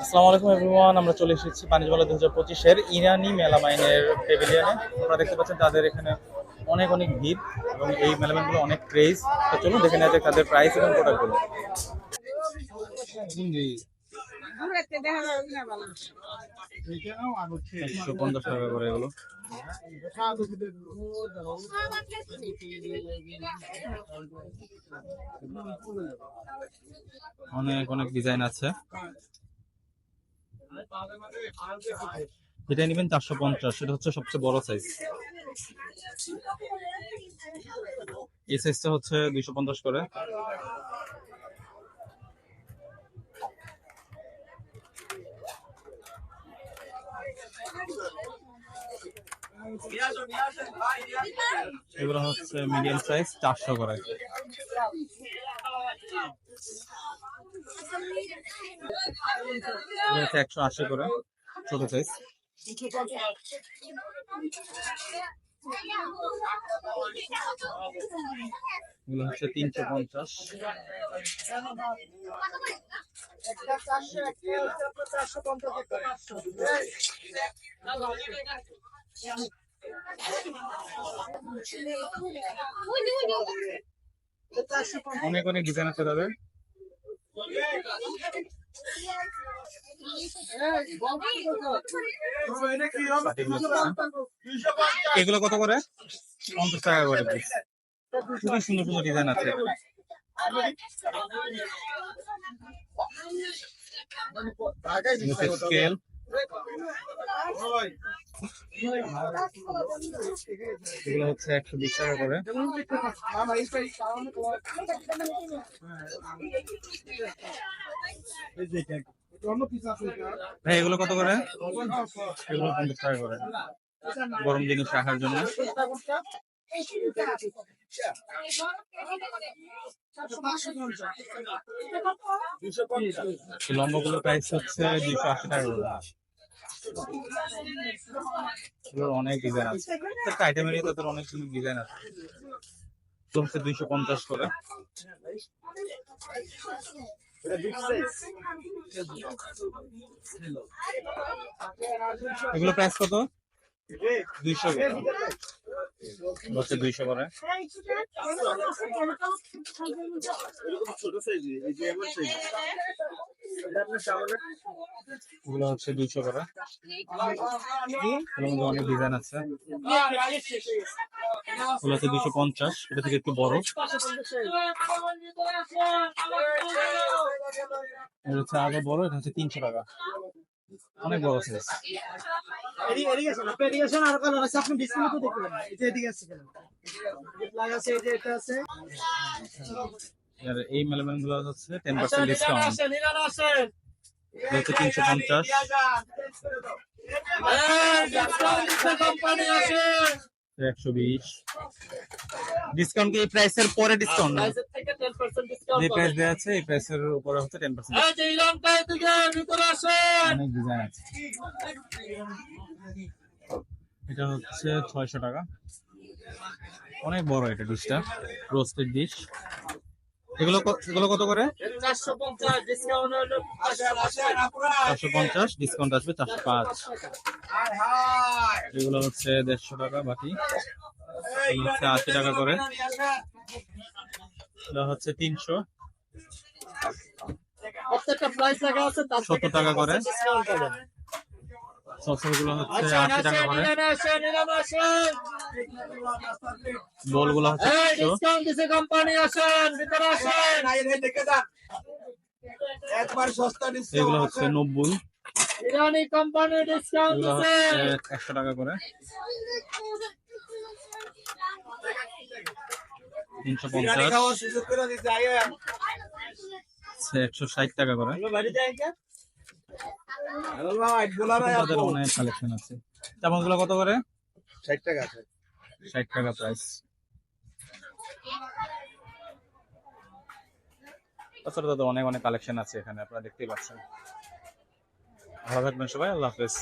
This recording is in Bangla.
আসসালামু আলাইকুম এভরিওয়ান আমরা চলে এসেছি পানিজবালা দু হাজার পঁচিশের ইরানি মেলামাইনের প্যাভিলিয়নে আপনারা দেখতে পাচ্ছেন তাদের এখানে অনেক অনেক ভিড় এবং এই মেলামাইনগুলো অনেক ক্রেজ তো চলুন দেখে নেওয়া যাক তাদের প্রাইস এবং প্রোডাক্টগুলো করে অনেক অনেক ডিজাইন আছে। এটা নেবেন চারশো পঞ্চাশ সেটা হচ্ছে সবচেয়ে বড় সাইজ এই সাইজটা হচ্ছে দুইশো পঞ্চাশ করে। এগুলো হচ্ছে মিডিয়াম সাইজ চারশো করে। একশো আশি করে ছোট সাইজ হচ্ছে তিনশো পঞ্চাশ। অনেক অনেক ডিজাইন আছে তাদের। এগুলো কত করে? পঞ্চাশ টাকা করে খুবই সুন্দর সুন্দর ডিজাইন আছে। স্কেল এগুলো হচ্ছে একশো বিশ টাকা করে। ভাই, এগুলো কত করে? এগুলো পঞ্চাশ টাকা করে। গরম জিনিস রাখার জন্য। এই লম্বাগুলো প্রাইস হচ্ছে দুইশো আশি টাকা এগুলোর অনেক ডিজাইন আছে। একটা আইটেমেরই তাদের অনেক ডিজাইন আছে। তো দুইশো পঞ্চাশ করে। এগুলো প্রাইস কত? দুইশো হচ্ছে দুইশো করে। এগুলো হচ্ছে দুইশো করে। অনেক ডিজাইন আছে। এগুলো হচ্ছে দুইশো পঞ্চাশ। এটা থেকে একটু বড়। এটা হচ্ছে আগে বড় এটা হচ্ছে তিনশো টাকা। অনেক বড় সাইজ আপনি আর। এই মেলামেনগুলো হচ্ছে টেন পার্সেন্ট ডিসকাউন্ট হচ্ছে তিনশো পঞ্চাশ। একশো বিশ। ডিসকাউন্ট কি এই প্রাইসের পরে ডিসকাউন্ট না? Price এর থেকে 10% discount যে প্রাইস দেওয়া আছে এই প্রাইসের উপরে হচ্ছে টেন পার্সেন্ট। অনেক ডিজাইন আছে। এটা হচ্ছে ছয়শো টাকা। অনেক বড় এটা ডিশটা রোস্টেড ডিশ এগুলো এগুলো কত করে? 450, discount হলো 500 চারশো পঞ্চাশ ডিসকাউন্ট আসবে চারশো পাঁচ। এগুলো হচ্ছে দেড়শো টাকা বাকি। হচ্ছে আশি টাকা করে। এটা হচ্ছে তিনশো। প্রত্যেকটা price লেখা আছে, তার থেকে 70 টাকা করে। 10% discount পাবেন। সসেরগুলো হচ্ছে আশি টাকা করে। হচ্ছে একশো দিছে company, আসেন, ভিতরে আসেন। একবার সস্তা এগুলো হচ্ছে নব্বই। ইরানি কোম্পানি ডিসকাউন্ট দিছে। হচ্ছে একশো টাকা করে। তিনশো বিরিয়ানি পঞ্চাশ খাওয়ার সুযোগ করে দিতে আইয়েন। একশো ষাট টাকা করে। কালেকশন আছে। কত করে? ষাট টাকা আছে। ষাট টাকা প্রাইস তাছাড়া তাদের অনেক অনেক কালেকশন আছে এখানে, আপনারা দেখতেই পাচ্ছেন। ভালো থাকবেন সবাই, আল্লাহ হাফেজ।